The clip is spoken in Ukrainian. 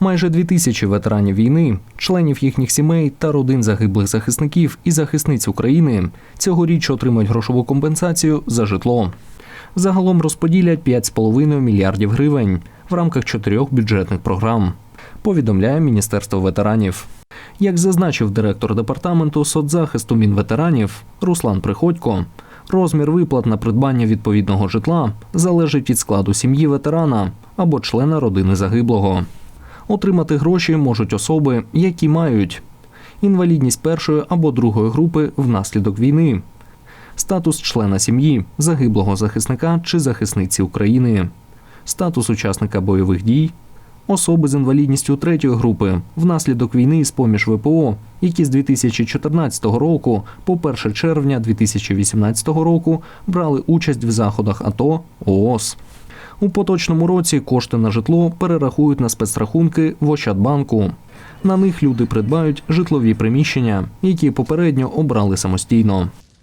Майже дві тисячі ветеранів війни, членів їхніх сімей та родин загиблих захисників і захисниць України цьогоріч отримають грошову компенсацію за житло. Загалом розподілять 5,5 мільярдів гривень в рамках чотирьох бюджетних програм. Повідомляє Міністерство ветеранів. Як зазначив директор департаменту соцзахисту Мінветеранів Руслан Приходько, розмір виплат на придбання відповідного житла залежить від складу сім'ї ветерана або члена родини загиблого. Отримати гроші можуть особи, які мають інвалідність першої або другої групи внаслідок війни, статус члена сім'ї, загиблого захисника чи захисниці України, статус учасника бойових дій, особи з інвалідністю третьої групи внаслідок війни з поміж ВПО, які з 2014 року по 1 червня 2018 року брали участь в заходах АТО ООС. У поточному році кошти на житло перерахують на спецрахунки в Ощадбанку. На них люди придбають житлові приміщення, які попередньо обрали самостійно.